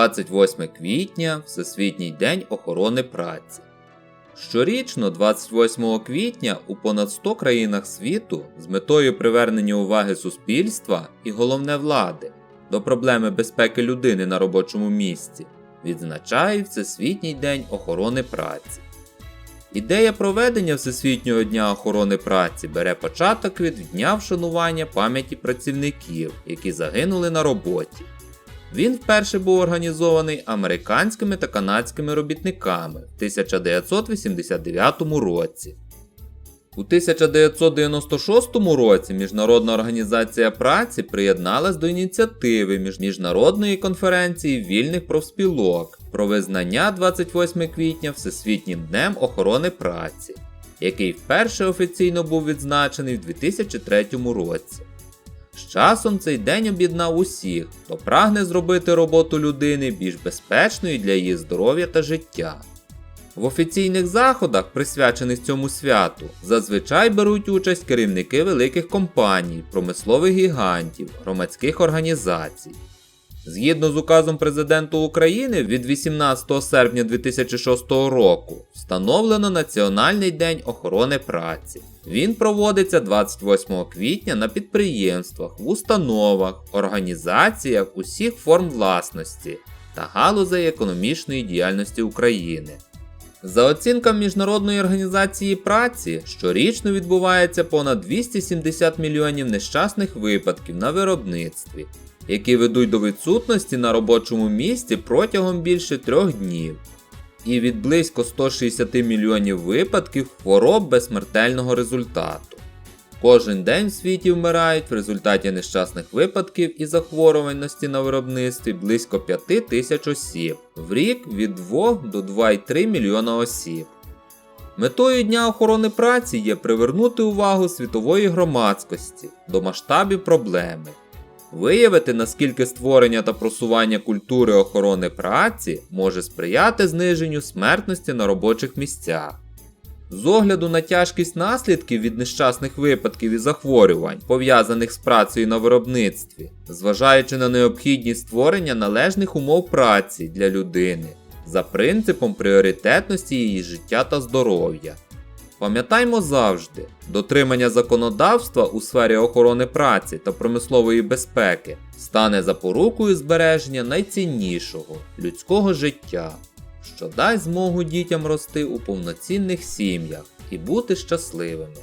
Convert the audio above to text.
28 квітня Всесвітній день охорони праці. Щорічно, 28 квітня, у понад 100 країнах світу з метою привернення уваги суспільства і головне влади до проблеми безпеки людини на робочому місці відзначають Всесвітній день охорони праці. Ідея проведення Всесвітнього дня охорони праці бере початок від дня вшанування пам'яті працівників, які загинули на роботі. Він вперше був організований американськими та канадськими робітниками в 1989 році. У 1996 році Міжнародна організація праці приєдналась до ініціативи між- Міжнародної конференції вільних профспілок про визнання 28 квітня Всесвітнім днем охорони праці, який вперше офіційно був відзначений в 2003 році. З часом цей день об'єднав усіх, хто прагне зробити роботу людини більш безпечною для її здоров'я та життя. В офіційних заходах, присвячених цьому святу, зазвичай беруть участь керівники великих компаній, промислових гігантів, громадських організацій. Згідно з указом президента України від 18 серпня 2006 року встановлено Національний день охорони праці. Він проводиться 28 квітня на підприємствах, в установах, організаціях усіх форм власності та галузей економічної діяльності України. За оцінками Міжнародної організації праці, щорічно відбувається понад 270 мільйонів нещасних випадків на виробництві, які ведуть до відсутності на робочому місці протягом більше трьох днів, і від близько 160 мільйонів випадків хвороб без смертельного результату. Кожен день в світі вмирають в результаті нещасних випадків і захворюваності на виробництві близько 5 тисяч осіб, в рік від 2 до 2,3 мільйона осіб. Метою Дня охорони праці є привернути увагу світової громадськості до масштабів проблеми, виявити, наскільки створення та просування культури охорони праці може сприяти зниженню смертності на робочих місцях. З огляду на тяжкість наслідків від нещасних випадків і захворювань, пов'язаних з працею на виробництві, зважаючи на необхідність створення належних умов праці для людини за принципом пріоритетності її життя та здоров'я. Пам'ятаймо завжди, дотримання законодавства у сфері охорони праці та промислової безпеки стане запорукою збереження найціннішого людського життя, що дасть змогу дітям рости у повноцінних сім'ях і бути щасливими.